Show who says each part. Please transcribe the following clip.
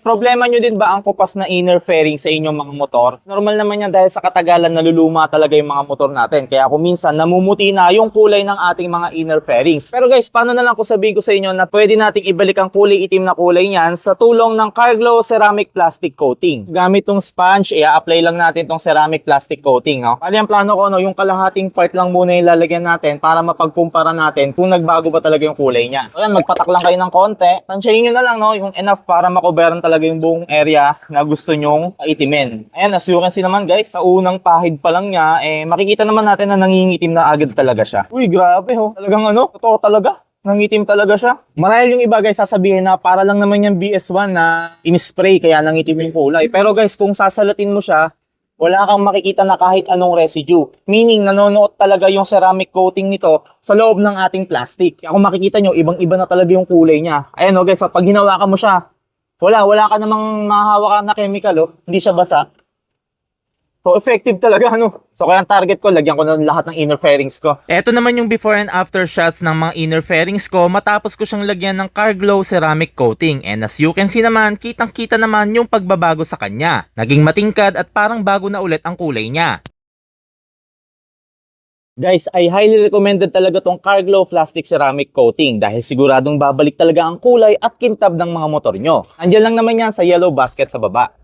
Speaker 1: Problema nyo din ba ang kupas na inner fairing sa inyong mga motor? Normal naman yan dahil sa katagalan naluluma talaga yung mga motor natin. Kaya kung minsan namumuti na yung kulay ng ating mga inner fairings. Pero guys, paano na lang kung sabihin ko sa inyo na pwede nating ibalik ang kulay itim na kulay niyan sa tulong ng Carglaw Ceramic Plastic Coating. Gamit tong sponge, i-apply lang natin tong ceramic plastic coating. No? Bali ang plano ko, no, yung kalahating part lang muna yung lalagyan natin para mapagkumpara natin kung nagbago ba talaga yung kulay niya. So yan, magpatak lang kayo ng konti. Tansyahin nyo na lang no, yung enough para makoberan talaga yung buong area na gusto nyong paitimin. Ayan, as you naman guys, sa unang pahid pa lang niya, eh, makikita naman natin na nangingitim na agad talaga siya. Uy, grabe ho. Talagang ano, totoo talaga. Nangitim talaga siya. Marahil yung iba guys sasabihin na para lang naman yung BS1 na in-spray kaya nangitim yung kulay. Pero guys, kung sasalatin mo siya, wala kang makikita na kahit anong residue. Meaning, nanonood talaga yung ceramic coating nito sa loob ng ating plastic. Kaya kung makikita nyo, ibang-iba na talaga yung kulay niya. Ayan o guys, pag hinawakan mo siya, wala, wala ka namang mahahawakan na chemical oh. Hindi siya basa. So, effective talaga, ano? So, kaya ang target ko, lagyan ko na lahat ng inner fairings ko.
Speaker 2: Ito naman yung before and after shots ng mga inner fairings ko matapos ko siyang lagyan ng Carglaw ceramic coating and as you can see naman, kitang kita naman yung pagbabago sa kanya. Naging matingkad at parang bago na ulit ang kulay niya.
Speaker 1: Guys, I highly recommended talaga tong Carglaw Plastic Ceramic Coating dahil siguradong babalik talaga ang kulay at kintab ng mga motor nyo. Andiyan lang naman yan sa yellow basket sa baba.